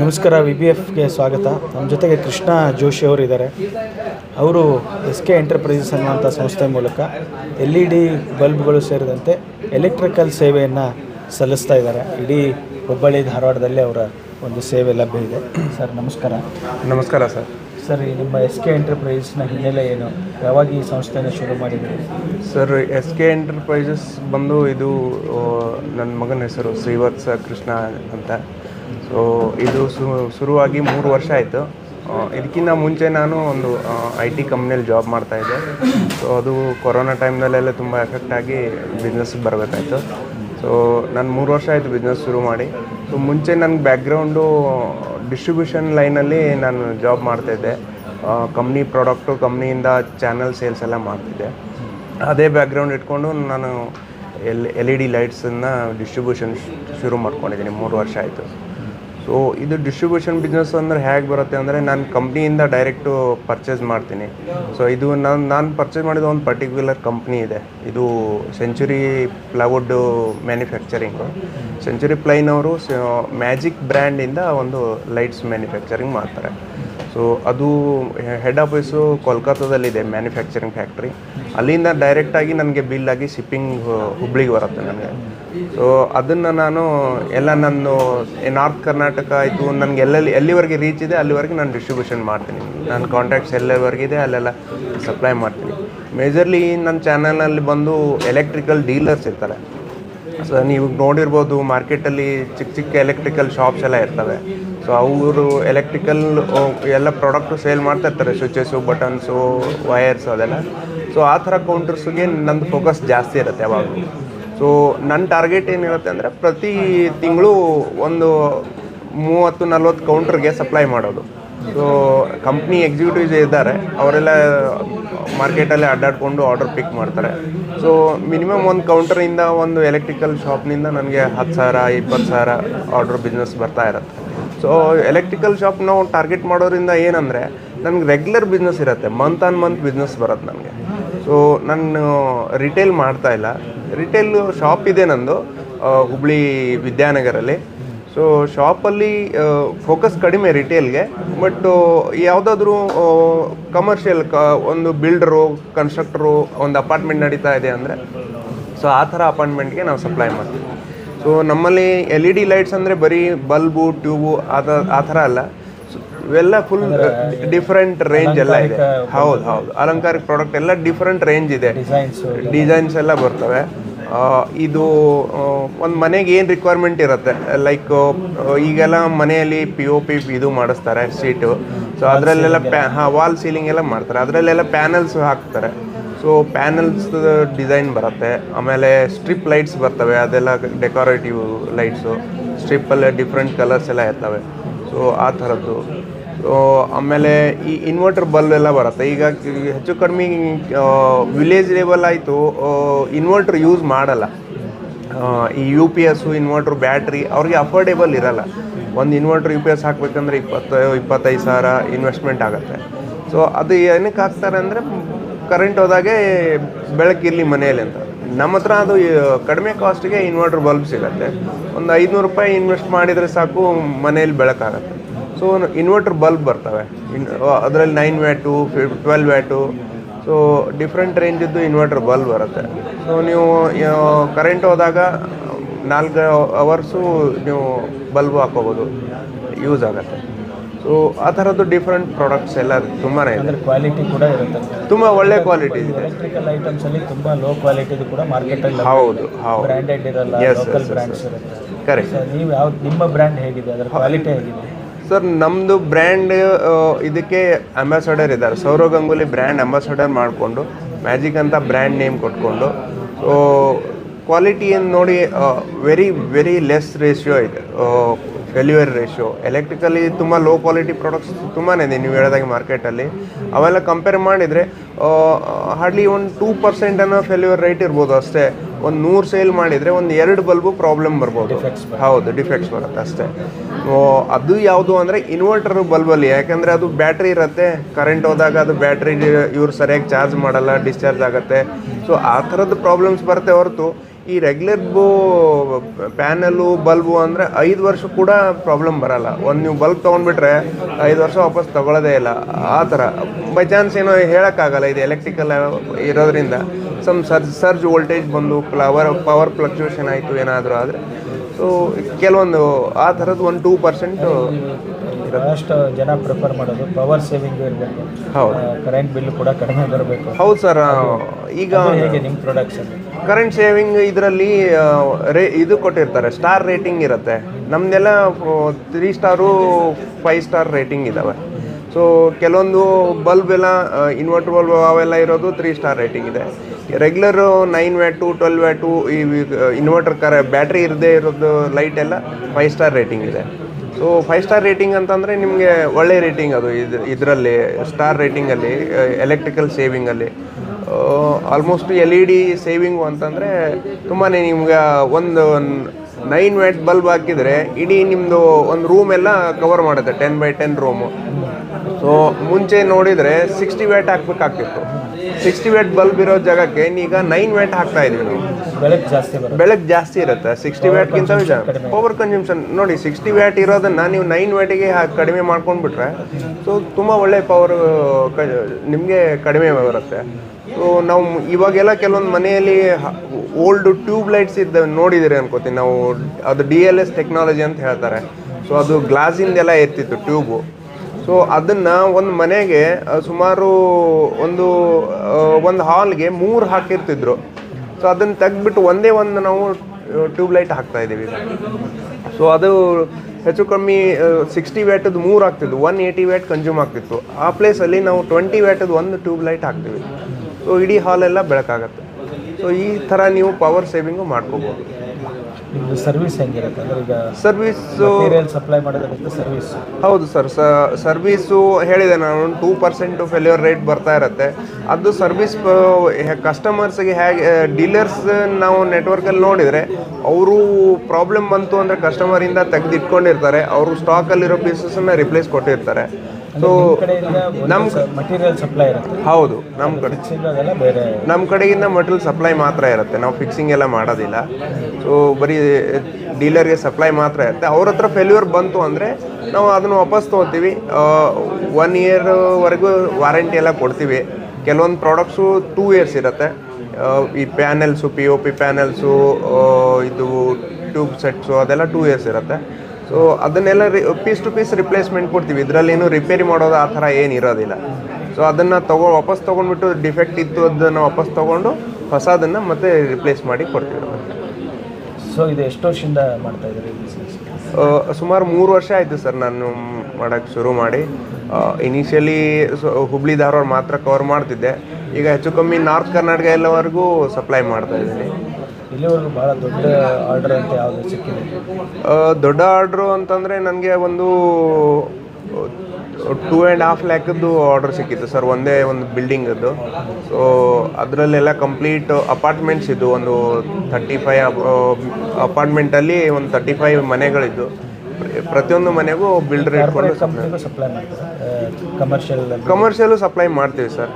ನಮಸ್ಕಾರ V B ಎಫ್ಗೆ ಸ್ವಾಗತ. ನಮ್ಮ ಜೊತೆಗೆ ಕೃಷ್ಣ ಜೋಶಿ ಅವರು ಇದ್ದಾರೆ ಅವರು ಎಸ್ ಕೆ ಎಂಟರ್ಪ್ರೈಸಸ್ ಅನ್ನುವಂಥ ಸಂಸ್ಥೆ ಮೂಲಕ ಎಲ್ ಇ ಡಿ ಬಲ್ಬ್ಗಳು ಸೇರಿದಂತೆ ಎಲೆಕ್ಟ್ರಿಕಲ್ ಸೇವೆಯನ್ನು ಸಲ್ಲಿಸ್ತಾ ಇದ್ದಾರೆ. ಇಡೀ ಹುಬ್ಬಳ್ಳಿ ಧಾರವಾಡದಲ್ಲಿ ಅವರ ಒಂದು ಸೇವೆ ಲಭ್ಯ ಇದೆ. ಸರ್ ನಮಸ್ಕಾರ. ನಮಸ್ಕಾರ ಸರ್. ಸರ್ ನಿಮ್ಮ ಎಸ್ ಕೆ ಎಂಟರ್ಪ್ರೈಸಸ್ನ ಹಿನ್ನೆಲೆ ಏನು? ಯಾವಾಗ ಈ ಸಂಸ್ಥೆನ ಶುರು ಮಾಡಿದ್ರಿ? ಸರ್ ಎಸ್ ಕೆ ಎಂಟರ್ಪ್ರೈಸಸ್ ಬಂದು ಇದು ನನ್ನ ಮಗನ ಹೆಸರು ಶ್ರೀವತ್ಸ ಕೃಷ್ಣ ಅಂತ. ಸೊ ಇದು ಶುರುವಾಗಿ ಮೂರು ವರ್ಷ ಆಯಿತು. ಇದಕ್ಕಿಂತ ಮುಂಚೆ ನಾನು ಒಂದು ಐ ಟಿ ಕಂಪ್ನಿಯಲ್ಲಿ ಜಾಬ್ ಮಾಡ್ತಾಯಿದ್ದೆ ಸೊ ಅದು ಕೊರೋನಾ ಟೈಮ್ನಲ್ಲೆಲ್ಲ ತುಂಬ ಎಫೆಕ್ಟ್ ಆಗಿ ಬಿಸ್ನೆಸ್ ಬರಬೇಕಾಯ್ತು. ಸೊ ನಾನು ಮೂರು ವರ್ಷ ಆಯಿತು ಬಿಸ್ನೆಸ್ ಶುರು ಮಾಡಿ. ಸೊ ಮುಂಚೆ ನನ್ನ ಬ್ಯಾಕ್ಗ್ರೌಂಡು ಡಿಸ್ಟ್ರಿಬ್ಯೂಷನ್ ಲೈನಲ್ಲಿ ನಾನು ಜಾಬ್ ಮಾಡ್ತಾಯಿದ್ದೆ ಕಂಪ್ನಿ ಪ್ರಾಡಕ್ಟು ಕಂಪ್ನಿಯಿಂದ ಚಾನಲ್ ಸೇಲ್ಸ್ ಎಲ್ಲ ಮಾಡ್ತಿದ್ದೆ. ಅದೇ ಬ್ಯಾಕ್ಗ್ರೌಂಡ್ ಇಟ್ಕೊಂಡು ನಾನು ಎಲ್ ಎಲ್ ಇ ಡಿ ಲೈಟ್ಸನ್ನು ಡಿಸ್ಟ್ರಿಬ್ಯೂಷನ್ ಶುರು ಮಾಡ್ಕೊಂಡಿದ್ದೀನಿ. ಮೂರು ವರ್ಷ ಆಯಿತು. ಸೊ ಇದು ಡಿಸ್ಟ್ರಿಬ್ಯೂಷನ್ ಬಿಸ್ನೆಸ್ ಅಂದರೆ ಹೇಗೆ ಬರುತ್ತೆ ಅಂದರೆ ನಾನು ಕಂಪ್ನಿಯಿಂದ ಡೈರೆಕ್ಟು ಪರ್ಚೇಸ್ ಮಾಡ್ತೀನಿ. ಸೊ ಇದು ನಾನು ನಾನು ಪರ್ಚೇಸ್ ಮಾಡಿದ ಒಂದು ಪರ್ಟಿಕ್ಯುಲರ್ ಕಂಪ್ನಿ ಇದೆ. ಇದು ಸೆಂಚುರಿ ಪ್ಲೈವುಡ್ ಮ್ಯಾನುಫ್ಯಾಕ್ಚರಿಂಗು ಸೆಂಚುರಿ ಪ್ಲೈನವರು ಮ್ಯಾಜಿಕ್ ಬ್ರ್ಯಾಂಡಿಂದ ಒಂದು ಲೈಟ್ಸ್ ಮ್ಯಾನುಫ್ಯಾಕ್ಚರಿಂಗ್ ಮಾಡ್ತಾರೆ. ಸೊ ಅದು ಹೆಡ್ ಆಫೀಸು ಕೋಲ್ಕತ್ತಾದಲ್ಲಿದೆ ಮ್ಯಾನುಫ್ಯಾಕ್ಚರಿಂಗ್ ಫ್ಯಾಕ್ಟ್ರಿ ಅಲ್ಲಿಂದ ಡೈರೆಕ್ಟಾಗಿ ನನಗೆ ಬಿಲ್ ಆಗಿ ಶಿಪ್ಪಿಂಗ್ ಹುಬ್ಳಿಗೆ ಬರುತ್ತೆ ನನಗೆ. ಸೊ ಅದನ್ನು ನಾನು ಎಲ್ಲ ನಾನು ನಾರ್ತ್ ಕರ್ನಾಟಕ ಆಯಿತು, ನನಗೆ ಎಲ್ಲೆಲ್ಲಿ, ಎಲ್ಲಿವರೆಗೆ ರೀಚ್ ಇದೆ, ಅಲ್ಲಿವರೆಗೆ ನಾನು ಡಿಸ್ಟ್ರಿಬ್ಯೂಷನ್ ಮಾಡ್ತೀನಿ. ನನ್ನ ಕಾಂಟ್ಯಾಕ್ಟ್ಸ್ ಇದೆ, ಅಲ್ಲೆಲ್ಲ ಸಪ್ಲೈ ಮಾಡ್ತೀನಿ. ಮೇಜರ್ಲಿ ನನ್ನ ಚಾನಲ್ನಲ್ಲಿ ಬಂದು ಎಲೆಕ್ಟ್ರಿಕಲ್ ಡೀಲರ್ಸ್ ಇರ್ತಾರೆ. ಸೊ ನೀವು ನೋಡಿರ್ಬೋದು ಮಾರ್ಕೆಟಲ್ಲಿ ಚಿಕ್ಕ ಚಿಕ್ಕ ಎಲೆಕ್ಟ್ರಿಕಲ್ ಶಾಪ್ಸ್ ಎಲ್ಲ ಇರ್ತವೆ. ಸೊ ಅವರು ಎಲೆಕ್ಟ್ರಿಕಲ್ ಎಲ್ಲ ಪ್ರಾಡಕ್ಟು ಸೇಲ್ ಮಾಡ್ತಾ ಇರ್ತಾರೆ. ಸ್ವಿಚಸ್ಸು ಬಟನ್ಸು ವಯರ್ಸ್ ಅದೆಲ್ಲ. ಸೊ ಆ ಥರ ಕೌಂಟರ್ಸ್ಗೆ ನಂದು ಫೋಕಸ್ ಜಾಸ್ತಿ ಇರುತ್ತೆ ಯಾವಾಗಲೂ ಸೊ ನನ್ನ ಟಾರ್ಗೆಟ್ ಏನಿರುತ್ತೆ ಅಂದರೆ ಪ್ರತಿ ತಿಂಗಳು ಒಂದು ಮೂವತ್ತು ನಲ್ವತ್ತು ಕೌಂಟ್ರಿಗೆ ಸಪ್ಲೈ ಮಾಡೋದು. ಸೊ ಕಂಪ್ನಿ ಎಕ್ಸಿಕ್ಯೂಟಿವ್ಸ್ ಇದ್ದಾರೆ. ಅವರೆಲ್ಲ ಮಾರ್ಕೆಟಲ್ಲಿ ಅಡ್ಡಾಡ್ಕೊಂಡು ಆರ್ಡರ್ ಪಿಕ್ ಮಾಡ್ತಾರೆ. ಸೊ ಮಿನಿಮಮ್ ಒಂದು ಕೌಂಟರಿಂದ ಒಂದು ಎಲೆಕ್ಟ್ರಿಕಲ್ ಶಾಪ್ನಿಂದ ನನಗೆ ಹತ್ತು ಸಾವಿರ, ಇಪ್ಪತ್ತು ಸಾವಿರ ಆರ್ಡರ್ ಬಿಸ್ನೆಸ್ ಬರ್ತಾ ಇರುತ್ತೆ. ಸೊ ಎಲೆಕ್ಟ್ರಿಕಲ್ ಶಾಪ್ ನಾವು ಟಾರ್ಗೆಟ್ ಮಾಡೋದ್ರಿಂದ ಏನಂದರೆ, ನನಗೆ ರೆಗ್ಯುಲರ್ ಬಿಸ್ನೆಸ್ ಇರುತ್ತೆ. ಮಂತ್ ಆನ್ ಮಂತ್ ಬಿಸ್ನೆಸ್ ಬರುತ್ತೆ ನನಗೆ. ಸೊ ನಾನು ರಿಟೇಲ್ ಮಾಡ್ತಾ ಇಲ್ಲ. ರಿಟೇಲ್ ಶಾಪ್ ಇದೆ ನಂದು ಹುಬ್ಳಿ ವಿದ್ಯಾನಗರಲ್ಲಿ. ಸೊ ಶಾಪಲ್ಲಿ ಫೋಕಸ್ ಕಡಿಮೆ ರಿಟೇಲ್ಗೆ ಬಟ್ ಯಾವುದಾದ್ರೂ ಕಮರ್ಷಿಯಲ್ ಕ ಒಂದು ಬಿಲ್ಡರು ಕನ್ಸ್ಟ್ರಕ್ಟ್ರು ಒಂದು ಅಪಾರ್ಟ್ಮೆಂಟ್ ನಡೀತಾ ಇದೆ ಅಂದರೆ ಸೊ ಆ ಥರ ಅಪಾರ್ಟ್ಮೆಂಟ್ಗೆ ನಾವು ಸಪ್ಲೈ ಮಾಡ್ತೀವಿ. ಸೊ ನಮ್ಮಲ್ಲಿ ಎಲ್ ಇ ಡಿ ಲೈಟ್ಸ್ ಅಂದರೆ ಬರೀ ಬಲ್ಬು ಟ್ಯೂಬು ಆ ಥರ ಆ ಥರ ಅಲ್ಲ. ಸೊ ಇವೆಲ್ಲ ಫುಲ್ ಡಿಫ್ರೆಂಟ್ ರೇಂಜ್ ಎಲ್ಲ ಇದೆ. ಹೌದು ಹೌದು. ಅಲಂಕಾರಿಕ ಪ್ರಾಡಕ್ಟ್ ಎಲ್ಲ ಡಿಫ್ರೆಂಟ್ ರೇಂಜ್ ಇದೆ. ಡಿಸೈನ್ಸು ಎಲ್ಲ ಬರ್ತವೆ. ಇದು ಒಂದು ಮನೆಗೆ ಏನು ರಿಕ್ವೈರ್ಮೆಂಟ್ ಇರುತ್ತೆ? ಲೈಕ್ ಈಗೆಲ್ಲ ಮನೆಯಲ್ಲಿ ಪಿ ಒ ಪಿ ಇದು ಮಾಡಿಸ್ತಾರೆ ಸೀಟು ಸೊ ಅದರಲ್ಲೆಲ್ಲ ಪ್ಯಾ ಹಾಂ ವಾಲ್ ಸೀಲಿಂಗ್ ಎಲ್ಲ ಮಾಡ್ತಾರೆ. ಅದರಲ್ಲೆಲ್ಲ ಪ್ಯಾನಲ್ಸ್ ಹಾಕ್ತಾರೆ. ಸೊ ಪ್ಯಾನಲ್ಸ್ ಡಿಸೈನ್ ಬರುತ್ತೆ. ಆಮೇಲೆ ಸ್ಟ್ರಿಪ್ ಲೈಟ್ಸ್ ಬರ್ತವೆ. ಅದೆಲ್ಲ ಡೆಕೋರೇಟಿವ್ ಲೈಟ್ಸು ಸ್ಟ್ರಿಪ್ಪಲ್ಲೇ ಡಿಫ್ರೆಂಟ್ ಕಲರ್ಸ್ ಎಲ್ಲ ಇರ್ತವೆ. ಸೊ ಆ ಥರದ್ದು. ಆಮೇಲೆ ಈ ಇನ್ವರ್ಟರ್ ಬಲ್ಬ್ ಎಲ್ಲ ಬರುತ್ತೆ. ಈಗ ಹೆಚ್ಚು ಕಡಿಮೆ ವಿಲೇಜ್ ಲೆವೆಲ್ ಆಯಿತು ಇನ್ವರ್ಟರ್ ಯೂಸ್ ಮಾಡಲ್ಲ. ಈ U P S inverter battery ಅವ್ರಿಗೆ ಅಫೋರ್ಡೇಬಲ್ ಇರಲ್ಲ. ಒಂದು ಇನ್ವರ್ಟ್ರ್ ಯು ಪಿ ಎಸ್ ಹಾಕ್ಬೇಕಂದ್ರೆ ಇಪ್ಪತ್ತು, ಇಪ್ಪತ್ತೈದು ಸಾವಿರ ಇನ್ವೆಸ್ಟ್ಮೆಂಟ್ ಆಗುತ್ತೆ. ಸೊ ಅದು ಏನಕ್ಕೆ ಹಾಕ್ತಾರೆ ಅಂದರೆ ಕರೆಂಟ್ ಹೋದಾಗೆ ಬೆಳಕಿರಲಿ ಮನೆಯಲ್ಲಿ ಅಂತ. ನಮ್ಮ ಹತ್ರ ಅದು ಕಡಿಮೆ ಕಾಸ್ಟಿಗೆ ಇನ್ವರ್ಟರ್ ಬಲ್ಬ್ ಸಿಗುತ್ತೆ. ಒಂದು ಐದುನೂರು ರೂಪಾಯಿ ಇನ್ವೆಸ್ಟ್ ಮಾಡಿದರೆ ಸಾಕು ಮನೆಯಲ್ಲಿ ಬೆಳಕಾಗತ್ತೆ. ಸೊ ಇನ್ವರ್ಟರ್ ಬಲ್ಬ್ ಬರ್ತವೆ. ಇನ್ ಅದರಲ್ಲಿ nine watt twelve watt so different ರೇಂಜಿದ್ದು inverter bulb ಬರುತ್ತೆ. ಸೊ ನೀವು ಕರೆಂಟ್ ಹೋದಾಗ ನಾಲ್ಕು ಅವರ್ಸು ನೀವು ಬಲ್ಬ್ ಹಾಕೋಬೋದು. ಯೂಸ್ ಆಗುತ್ತೆ. ಸೊ ಆ ಥರದ್ದು ಡಿಫ್ರೆಂಟ್ ಪ್ರಾಡಕ್ಟ್ಸ್ ಎಲ್ಲ ತುಂಬಾ ಇದೆ. ಕ್ವಾಲಿಟಿ ಕೂಡ ಇರುತ್ತೆ. ತುಂಬ ಒಳ್ಳೆ ಕ್ವಾಲಿಟಿ ಇದೆ. ಎಲೆಕ್ಟ್ರಿಕಲ್ ಐಟಮ್ಸ್ ಅಲ್ಲಿ ತುಂಬಾ ಲೋ ಕ್ವಾಲಿಟಿದು ಕೂಡ ಮಾರ್ಕೆಟಲ್ಲಿ ಹೌದು ಹೌದು. ಬ್ರ್ಯಾಂಡೆಡ್ ಇರಲ್ಲ ಲೋಕಲ್ ಬ್ರ್ಯಾಂಡ್ಸ್ ಇರುತ್ತೆ. ಕರೆಕ್ಟ್ ನೀವು ಯಾವ ನಿಮ್ಮ ಬ್ರ್ಯಾಂಡ್ ಹೇಗಿದೆ ಅದರ ಕ್ವಾಲಿಟಿ ಹೇಗಿದೆ? ಸರ್ ನಮ್ಮದು ಬ್ರ್ಯಾಂಡ್ ಇದಕ್ಕೆ ಅಂಬಾಸಡರ್ ಇದ್ದಾರೆ. ಸೌರವ್ ಗಂಗೂಲಿ ಬ್ರ್ಯಾಂಡ್ ಅಂಬಾಸಡರ್ ಮಾಡಿಕೊಂಡು ಮ್ಯಾಜಿಕ್ ಅಂತ ಬ್ರ್ಯಾಂಡ್ ನೇಮ್ ಕೊಟ್ಕೊಂಡು ಸೊ ಕ್ವಾಲಿಟಿಯನ್ನು ನೋಡಿ ವೆರಿ ವೆರಿ ಲೆಸ್ ರೇಷಿಯೋ ಇದೆ. ಫೆಲ್ಯೂರ್ ರೇಷಿಯೋ ಎಲೆಕ್ಟ್ರಿಕಲಿ ತುಂಬ ಲೋ ಕ್ವಾಲಿಟಿ ಪ್ರಾಡಕ್ಟ್ಸ್ ತುಂಬಾ ಇದೆ, ನೀವು ಹೇಳಿದಾಗೆ ಮಾರ್ಕೆಟಲ್ಲಿ ಅವೆಲ್ಲ ಕಂಪೇರ್ ಮಾಡಿದರೆ ಹಾರ್ಡ್ಲಿ ಒಂದು ಟೂ ಪರ್ಸೆಂಟ್ ಅನ್ನೋ ಫೆಲ್ಯೂರ್ ರೇಟ್ ಇರ್ಬೋದು ಅಷ್ಟೇ. ಒಂದು ನೂರು ಸೇಲ್ ಮಾಡಿದರೆ ಒಂದು ಎರಡು ಬಲ್ಬು ಪ್ರಾಬ್ಲಮ್ ಬರ್ಬೋದು. ಹೌದು ಡಿಫೆಕ್ಟ್ಸ್ ಬರುತ್ತೆ ಅಷ್ಟೇ. ಅದು ಯಾವುದು ಅಂದರೆ ಇನ್ವರ್ಟರ್ ಬಲ್ಬಲ್ಲಿ ಯಾಕಂದರೆ ಅದು ಬ್ಯಾಟ್ರಿ ಇರುತ್ತೆ ಕರೆಂಟ್ ಹೋದಾಗ ಅದು ಬ್ಯಾಟ್ರಿ ಇವ್ರು ಸರಿಯಾಗಿ ಚಾರ್ಜ್ ಮಾಡಲ್ಲ ಡಿಸ್ಚಾರ್ಜ್ ಆಗುತ್ತೆ. ಸೊ ಆ ಥರದ್ದು ಪ್ರಾಬ್ಲಮ್ಸ್ ಬರುತ್ತೆ ಹೊರತು. ಈ ರೆಗ್ಯುಲರ್ ಬೋ ಪ್ಯಾನಲು ಬಲ್ಬು ಅಂದರೆ ಐದು ವರ್ಷ ಕೂಡ ಪ್ರಾಬ್ಲಮ್ ಬರಲ್ಲ. ಒಂದು ನೀವು ಬಲ್ಬ್ ತೊಗೊಂಡ್ಬಿಟ್ರೆ ಐದು ವರ್ಷ ವಾಪಸ್ ತಗೊಳ್ಳೋದೇ ಇಲ್ಲ. ಆ ಥರ. ಬೈ ಚಾನ್ಸ್ ಏನೋ ಹೇಳೋಕ್ಕಾಗಲ್ಲ, ಇದು ಎಲೆಕ್ಟ್ರಿಕಲ್ ಇರೋದ್ರಿಂದ. ಸಮ್ ಸರ್ಜ್ ಸರ್ಜ್ ವೋಲ್ಟೇಜ್ ಬಂದು ಪ್ಲವರ್ ಪವರ್ ಫ್ಲಕ್ಚುಯೇಷನ್ ಆಯಿತು ಏನಾದರೂ ಆದರೆ. ಸೊ ಕೆಲವೊಂದು, ಆ ಥರದ್ದು ಒಂದು ಟೂ ಪರ್ಸೆಂಟ್ ಜನ ಪ್ರಿಫರ್ ಮಾಡೋದು ಪವರ್ ಸೇವಿಂಗ್ ಇರಬೇಕು. ಹೌದು. ಕರೆಂಟ್ ಬಿಲ್ ಕೂಡ ಕಡಿಮೆ ಬರಬೇಕು. ಹೌದು ಸರ್ ಈಗ ಹೇಗೆ ನಿಮ್ಮ ಪ್ರೊಡಕ್ಷನ್ ಕರೆಂಟ್ ಸೇವಿಂಗ್ ಇದರಲ್ಲಿ ರೇ ಇದು ಕೊಟ್ಟಿರ್ತಾರೆ ಸ್ಟಾರ್ ರೇಟಿಂಗ್ ಇರುತ್ತೆ. ನಮ್ದೆಲ್ಲ three star five star rating ಇದ್ದಾವೆ ಸೊ ಕೆಲವೊಂದು ಬಲ್ಬ್ ಎಲ್ಲ ಇನ್ವರ್ಟರ್ ಬಲ್ಬ್ ಅವೆಲ್ಲ ಇರೋದು ತ್ರೀ ಸ್ಟಾರ್ ರೇಟಿಂಗ್ ಇದೆ. Regular nine watt twelve watt ಈ ಇನ್ವರ್ಟರ್ ಕರೆ ಬ್ಯಾಟ್ರಿ ಇರದೇ ಇರೋದು ಲೈಟ್ ಎಲ್ಲ ಫೈವ್ ಸ್ಟಾರ್ ರೇಟಿಂಗ್ ಇದೆ. ಸೊ ಫೈವ್ ಸ್ಟಾರ್ ರೇಟಿಂಗ್ ಅಂತಂದರೆ ನಿಮಗೆ ಒಳ್ಳೆ ರೇಟಿಂಗ್ ಅದು. ಇದು, ಇದರಲ್ಲಿ ಸ್ಟಾರ್ ರೇಟಿಂಗಲ್ಲಿ electrical ಸೇವಿಂಗಲ್ಲಿ almost L E D saving ಅಂತಂದರೆ ತುಂಬಾ ನಿಮ್ಗೆ ಒಂದು ನೈನ್ ವ್ಯಾಟ್ ಬಲ್ಬ್ ಹಾಕಿದರೆ ಇಡೀ ನಿಮ್ಮದು ಒಂದು ರೂಮ್ ಎಲ್ಲ ಕವರ್ ಮಾಡುತ್ತೆ ten by ten room so ಮುಂಚೆ ನೋಡಿದರೆ ಸಿಕ್ಸ್ಟಿ ವ್ಯಾಟ್ ಹಾಕ್ಬೇಕಾಗ್ತಿತ್ತು. ಸಿಕ್ಸ್ಟಿ ವ್ಯಾಟ್ ಬಲ್ಬ್ ಇರೋ ಜಾಗಕ್ಕೆ ಈಗ ನೈನ್ ವ್ಯಾಟ್ ಹಾಕ್ತಾ ಇದೀವಿ ನಾವು. ಬೆಳಕು ಜಾಸ್ತಿ ಇರುತ್ತೆ. ಸಿಕ್ಸ್ಟಿ ವ್ಯಾಟ್ಗಿಂತ ಪವರ್ ಕನ್ಸಂಪ್ಷನ್ ನೋಡಿ ಸಿಕ್ಸ್ಟಿ ವ್ಯಾಟ್ ಇರೋದನ್ನ ನೀವು ನೈನ್ ವ್ಯಾಟಿಗೆ ಕಡಿಮೆ ಮಾಡ್ಕೊಂಡ್ಬಿಟ್ರೆ ಸೊ ತುಂಬ ಒಳ್ಳೆ ಪವರ್ ನಿಮಗೆ ಕಡಿಮೆ ಬರುತ್ತೆ. ಸೊ ನಾವು ಇವಾಗೆಲ್ಲ ಕೆಲವೊಂದು ಮನೆಯಲ್ಲಿ ಓಲ್ಡ್ ಟ್ಯೂಬ್ ಲೈಟ್ಸ್ ಇದ್ದ ನೋಡಿದಿರಿ ಅನ್ಕೋತೀನಿ. ನಾವು ಅದು ಡಿ ಎಲ್ ಎಸ್ ಟೆಕ್ನಾಲಜಿ ಅಂತ ಹೇಳ್ತಾರೆ. ಸೊ ಅದು ಗ್ಲಾಸಿಂದೆಲ್ಲ ಇರ್ತಿತ್ತು ಟ್ಯೂಬು ಸೊ ಅದನ್ನು ಒಂದು ಮನೆಗೆ ಸುಮಾರು ಒಂದು ಒಂದು ಹಾಲ್ಗೆ ಮೂರು ಹಾಕಿರ್ತಿದ್ರು. ಸೊ ಅದನ್ನು ತೆಗೆದ್ಬಿಟ್ಟು ಒಂದೇ ಒಂದು ನಾವು ಟ್ಯೂಬ್ ಲೈಟ್ ಹಾಕ್ತಾ ಇದ್ದೀವಿ ಸೊ ಅದು ಹೆಚ್ಚು ಕಮ್ಮಿ ಸಿಕ್ಸ್ಟಿ ವ್ಯಾಟದ್ದು ಮೂರು ಆಗ್ತಿದ್ದು ಒನ್ ಏಯ್ಟಿ ವ್ಯಾಟ್ ಕನ್ಸ್ಯೂಮ್ ಆಗ್ತಿತ್ತು. ಆ ಪ್ಲೇಸಲ್ಲಿ ನಾವು ಟ್ವೆಂಟಿ ವ್ಯಾಟದ್ದು ಒಂದು ಟ್ಯೂಬ್ ಲೈಟ್ ಹಾಕ್ತೀವಿ. ಸೊ ಇಡೀ ಹಾಲೆಲ್ಲ ಬೆಳಕಾಗತ್ತೆ. ಸೊ ಈ ಥರ ನೀವು ಪವರ್ ಸೇವಿಂಗು ಮಾಡ್ಕೋಬೋದು. ನಿಮ್ಮದು ಸರ್ವಿಸ್ ಹೆಂಗಿರುತ್ತೆ? ಅಂದ್ರೆ ಈಗ ಸರ್ವಿಸು ಮಟೀರಿಯಲ್ ಸಪ್ಲೈ ಮಾಡೋದಕ್ಕೆ ಸರ್ವಿಸ್ ಹೌದು ಸರ್ ಸರ್ವಿಸು ಹೇಳಿದೆ ನಾನು ಟೂ ಪರ್ಸೆಂಟ್ ಫೇಲ್ಯೂರ್ ರೇಟ್ ಬರ್ತಾ ಇರುತ್ತೆ. ಅದು ಸರ್ವಿಸ್ ಕಸ್ಟಮರ್ಸ್ಗೆ ಹೇಗೆ ಡೀಲರ್ಸ್ ನಾವು ನೆಟ್ವರ್ಕಲ್ಲಿ ನೋಡಿದರೆ ಅವರು ಪ್ರಾಬ್ಲಮ್ ಬಂತು ಅಂದರೆ ಕಸ್ಟಮರಿಂದ ತೆಗೆದಿಟ್ಕೊಂಡಿರ್ತಾರೆ ಅವರು ಸ್ಟಾಕಲ್ಲಿರೋ ಪೀಸಸ್ನ ರಿಪ್ಲೇಸ್ ಕೊಟ್ಟಿರ್ತಾರೆ. ಸೊ ಕಡೆಯಿಂದ ನಮ್ಮ ಮಟೀರಿಯಲ್ ಸಪ್ಲೈ ಇರುತ್ತೆ. ಹೌದು ನಮ್ಮ ಕಡೆ. ನಮ್ಮ ಕಡೆಗಿಂದ ಮಟೀರಿಯಲ್ ಸಪ್ಲೈ ಮಾತ್ರ ಇರುತ್ತೆ. ನಾವು ಫಿಕ್ಸಿಂಗ್ ಎಲ್ಲ ಮಾಡೋದಿಲ್ಲ. ಸೊ ಬರೀ ಡೀಲರ್ಗೆ ಸಪ್ಲೈ ಮಾತ್ರ ಇರುತ್ತೆ. ಅವ್ರ ಹತ್ರ ಫೇಲ್ಯೂರ್ ಬಂತು ಅಂದರೆ ನಾವು ಅದನ್ನು ವಾಪಸ್ ತೊಗೋತೀವಿ. ಒನ್ ಇಯರ್ವರೆಗೂ ವಾರಂಟಿ ಎಲ್ಲ ಕೊಡ್ತೀವಿ. ಕೆಲವೊಂದು ಪ್ರಾಡಕ್ಟ್ಸು ಟೂ ಇಯರ್ಸ್ ಇರುತ್ತೆ. ಈ ಪ್ಯಾನೆಲ್ಸು ಪಿ ಒ ಪಿ ಪ್ಯಾನೆಲ್ಸು ಇದು ಟ್ಯೂಬ್ ಸೆಟ್ಸು ಅದೆಲ್ಲ ಟೂ ಇಯರ್ಸ್ ಇರುತ್ತೆ. ಸೊ ಅದನ್ನೆಲ್ಲ ರಿ ಪೀಸ್ ಟು ಪೀಸ್ ರಿಪ್ಲೇಸ್ಮೆಂಟ್ ಕೊಡ್ತೀವಿ. ಇದರಲ್ಲೇನು ರಿಪೇರಿ ಮಾಡೋದು ಆ ಥರ ಏನು ಇರೋದಿಲ್ಲ. ಸೊ ಅದನ್ನು ತಗೋ, ವಾಪಸ್ ತೊಗೊಂಡ್ಬಿಟ್ಟು ಡಿಫೆಕ್ಟ್ ಇತ್ತು ಅದನ್ನು ವಾಪಸ್ ತೊಗೊಂಡು ಹೊಸದನ್ನು ಮತ್ತೆ ರಿಪ್ಲೇಸ್ ಮಾಡಿ ಕೊಡ್ತೀವಿ. ಸೊ ಇದು ಎಷ್ಟು ವರ್ಷದಿಂದ ಮಾಡ್ತಾ ಇದ್ದಾರೆ ಬಿಸ್ನೆಸ್ ಸುಮಾರು ಮೂರು ವರ್ಷ ಆಯಿತು ಸರ್ ನಾನು ಮಾಡೋಕ್ಕೆ ಶುರು ಮಾಡಿ. ಇನಿಷಿಯಲಿ ಹುಬ್ಳಿ ಧಾರವಾಡ ಮಾತ್ರ ಕವರ್ ಮಾಡ್ತಿದ್ದೆ. ಈಗ ಹೆಚ್ಚು ಕಮ್ಮಿ ನಾರ್ತ್ ಕರ್ನಾಟಕ ಎಲ್ಲವರೆಗೂ ಸಪ್ಲೈ ಮಾಡ್ತಾ ಇದ್ದೀನಿ. ಇಲ್ಲಿವರೆಗೂ ಭಾಳ ದೊಡ್ಡ ಆರ್ಡರ್ ಅಂತ ಯಾವುದು ಸಿಕ್ಕಿದೆ? ದೊಡ್ಡ ಆರ್ಡ್ರು ಅಂತಂದರೆ ನನಗೆ ಒಂದು ಟೂ ಆ್ಯಂಡ್ ಹಾಫ್ ಲ್ಯಾಕದ್ದು ಆರ್ಡರ್ ಸಿಕ್ಕಿತ್ತು ಸರ್ ಒಂದೇ ಒಂದು ಬಿಲ್ಡಿಂಗದ್ದು ಸೊ ಅದರಲ್ಲೆಲ್ಲ ಕಂಪ್ಲೀಟ್ ಅಪಾರ್ಟ್ಮೆಂಟ್ಸ್ ಇದ್ದು ಒಂದು ಥರ್ಟಿ ಫೈವ್ ಅಪಾರ್ಟ್ಮೆಂಟಲ್ಲಿ ಒಂದು ತರ್ಟಿ ಫೈವ್ ಮನೆಗಳಿದ್ದು. ಪ್ರ- ಪ್ರತಿಯೊಂದು ಮನೆಗೂ ಬಿಲ್ಡರ್ ಇಟ್ಕೊಂಡು ಸಪ್ಲೈ ಕಮರ್ಷಿಯಲ್ ಕಮರ್ಷಿಯಲು ಸಪ್ಲೈ ಮಾಡ್ತೀವಿ ಸರ್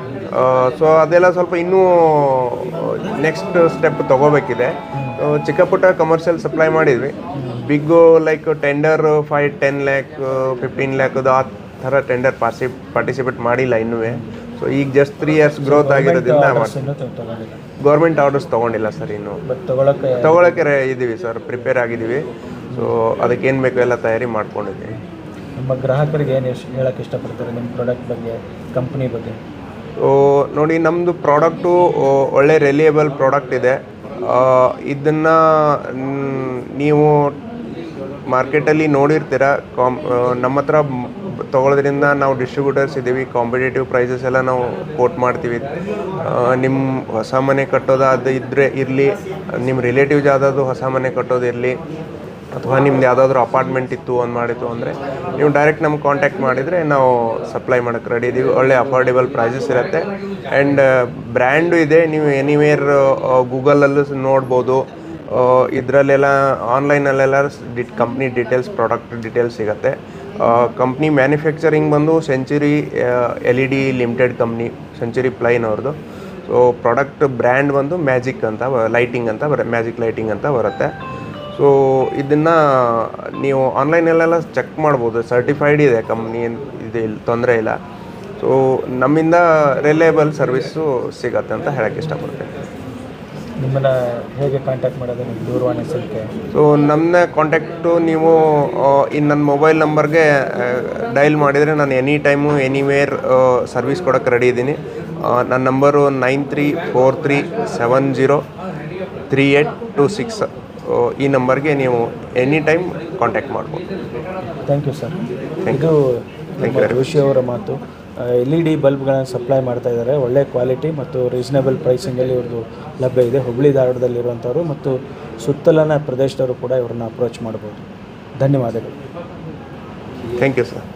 ಸೊ ಅದೆಲ್ಲ ಸ್ವಲ್ಪ ಇನ್ನೂ ನೆಕ್ಸ್ಟ್ ಸ್ಟೆಪ್ ತೊಗೋಬೇಕಿದೆ. ಚಿಕ್ಕ ಪುಟ್ಟ ಕಮರ್ಷಿಯಲ್ ಸಪ್ಲೈ ಮಾಡಿದ್ವಿ. Big like tender five ten lakh fifteen ಲ್ಯಾಕ್ದು ಆ ಥರ ಟೆಂಡರ್ ಪಾರ್ಸಿ ಪಾರ್ಟಿಸಿಪೇಟ್ ಮಾಡಿಲ್ಲ ಇನ್ನೂ ಸೊ ಈಗ ಜಸ್ಟ್ ತ್ರೀ ಇಯರ್ಸ್ ಗ್ರೋತ್ ಆಗಿರೋದ್ರಿಂದ ಗೌರ್ಮೆಂಟ್ ಆರ್ಡರ್ಸ್ ತೊಗೊಂಡಿಲ್ಲ. ಸರ್ ಇನ್ನು. ತಗೊಳಕ್ಕೆ ಇದ್ದೀವಿ ಸರ್ ಪ್ರಿಪೇರ್ ಆಗಿದ್ದೀವಿ ಸೊ ಅದಕ್ಕೆ ಏನು ಬೇಕು ಎಲ್ಲ ತಯಾರಿ ಮಾಡ್ಕೊಂಡಿದ್ದೀವಿ ನಮ್ಮ ಗ್ರಾಹಕರಿಗೆ ಏನು ಹೇಳಕ್ಕೆ ಇಷ್ಟಪಡ್ತಾರೆ? ನಿಮ್ಮ ಪ್ರಾಡಕ್ಟ್ ಬಗ್ಗೆ ಕಂಪ್ನಿ ಬಗ್ಗೆ? ಸೊ ನೋಡಿ ನಮ್ಮದು ಪ್ರಾಡಕ್ಟು ಒಳ್ಳೆ ರಿಲಿಯಬಲ್ ಪ್ರಾಡಕ್ಟ್ ಇದೆ. ಇದನ್ನು ನೀವು ಮಾರ್ಕೆಟಲ್ಲಿ ನೋಡಿರ್ತೀರ ಕಾಮ್ ನಮ್ಮ ಹತ್ರ ತಗೊಳ್ಳೋದ್ರಿಂದ ನಾವು ಡಿಸ್ಟ್ರಿಬ್ಯೂಟರ್ಸ್ ಇದ್ದೀವಿ ಕಾಂಪಿಟೇಟಿವ್ ಪ್ರೈಸಸ್ ಎಲ್ಲ ನಾವು ಕೋಟ್ ಮಾಡ್ತೀವಿ. ನಿಮ್ಮ ಹೊಸ ಮನೆ ಕಟ್ಟೋದು ಅದು ಇದ್ದರೆ ಇರಲಿ ನಿಮ್ಮ ರಿಲೇಟಿವ್ಸ್ ಯಾವುದಾದ್ರು ಹೊಸ ಮನೆ ಕಟ್ಟೋದು ಇರಲಿ, ಅಥವಾ ನಿಮ್ದು ಯಾವುದಾದ್ರೂ ಅಪಾರ್ಟ್ಮೆಂಟ್ ಇತ್ತು ಒಂದು ಮಾಡಿತ್ತು ಅಂದರೆ ನೀವು ಡೈರೆಕ್ಟ್ ನಮ್ಗೆ ಕಾಂಟ್ಯಾಕ್ಟ್ ಮಾಡಿದರೆ ನಾವು ಸಪ್ಲೈ ಮಾಡೋಕ್ಕೆ ರೆಡಿ ಇದ್ದೀವಿ ಒಳ್ಳೆ ಅಫೋರ್ಡೆಬಲ್ ಪ್ರೈಸಸ್ ಇರುತ್ತೆ. ಆ್ಯಂಡ್ ಬ್ರ್ಯಾಂಡು ಇದೆ, ನೀವು ಎನಿವೇರ್ ಗೂಗಲಲ್ಲೂ ನೋಡ್ಬೋದು. ಇದರಲ್ಲೆಲ್ಲ ಆನ್ಲೈನಲ್ಲೆಲ್ಲ the company details product details ಸಿಗುತ್ತೆ. ಕಂಪ್ನಿ ಮ್ಯಾನುಫ್ಯಾಕ್ಚರಿಂಗ್ ಬಂದು century L E D limited company century plain ಅವ್ರದ್ದು ಸೊ ಪ್ರಾಡಕ್ಟ್ ಬ್ರ್ಯಾಂಡ್ ಬಂದು ಮ್ಯಾಜಿಕ್ ಅಂತ ಲೈಟಿಂಗ್ ಅಂತ ಬರ ಮ್ಯಾಜಿಕ್ ಲೈಟಿಂಗ್ ಅಂತ ಬರುತ್ತೆ. ಸೊ ಇದನ್ನು ನೀವು ಆನ್ಲೈನಲ್ಲೆಲ್ಲ ಚೆಕ್ ಮಾಡ್ಬೋದು. ಸರ್ಟಿಫೈಡ್ ಇದೆ ಕಂಪ್ನಿ ಇದು ಇಲ್ಲಿ, ತೊಂದರೆ ಇಲ್ಲ. ಸೊ ನಮ್ಮಿಂದ ರಿಲೇಬಲ್ ಸರ್ವಿಸ್ಸು ಸಿಗತ್ತೆ ಅಂತ ಹೇಳೋಕ್ಕೆ ಇಷ್ಟಪಡ್ತೀನಿ. ನಿಮ್ಮನ್ನು ಹೇಗೆ ಕಾಂಟ್ಯಾಕ್ಟ್ ಮಾಡೋದು ನಿಮ್ಮ ದೂರವಾಣಿ ಸಂಖ್ಯೆ? ಸೊ ನಮ್ಮನ್ನ ಕಾಂಟ್ಯಾಕ್ಟು ನೀವು ಇನ್ನು ನನ್ನ ಮೊಬೈಲ್ ನಂಬರ್ಗೆ ಡೈಲ್ ಮಾಡಿದರೆ ನಾನು ಎನಿ ಟೈಮು ಎನಿವೇರ್ ಸರ್ವಿಸ್ ಕೊಡೋಕ್ಕೆ ರೆಡಿ ಇದ್ದೀನಿ. ನನ್ನ number nine three four three seven zero three eight two six ಈ ನಂಬರ್ಗೆ ನೀವು ಎನಿ ಟೈಮ್ ಕಾಂಟ್ಯಾಕ್ಟ್ ಮಾಡ್ಬೋದು. Thank you sir thank you thank you Rishi ಅವರ ಮಾತು. ಎಲ್ ಇ ಡಿ ಬಲ್ಬ್ಗಳನ್ನು ಸಪ್ಲೈ ಮಾಡ್ತಾ ಇದ್ದಾರೆ. ಒಳ್ಳೆ ಕ್ವಾಲಿಟಿ ಮತ್ತು ರೀಸನೇಬಲ್ ಪ್ರೈಸಿಂಗಲ್ಲಿ ಇವ್ರದ್ದು ಲಭ್ಯ ಇದೆ. ಹುಬ್ಬಳ್ಳಿ ಧಾರವಾಡದಲ್ಲಿರುವಂಥವ್ರು ಮತ್ತು ಸುತ್ತಲಿನ ಪ್ರದೇಶದವರು ಕೂಡ ಇವ್ರನ್ನ ಅಪ್ರೋಚ್ ಮಾಡ್ಬೋದು. ಧನ್ಯವಾದಗಳು. Thank you sir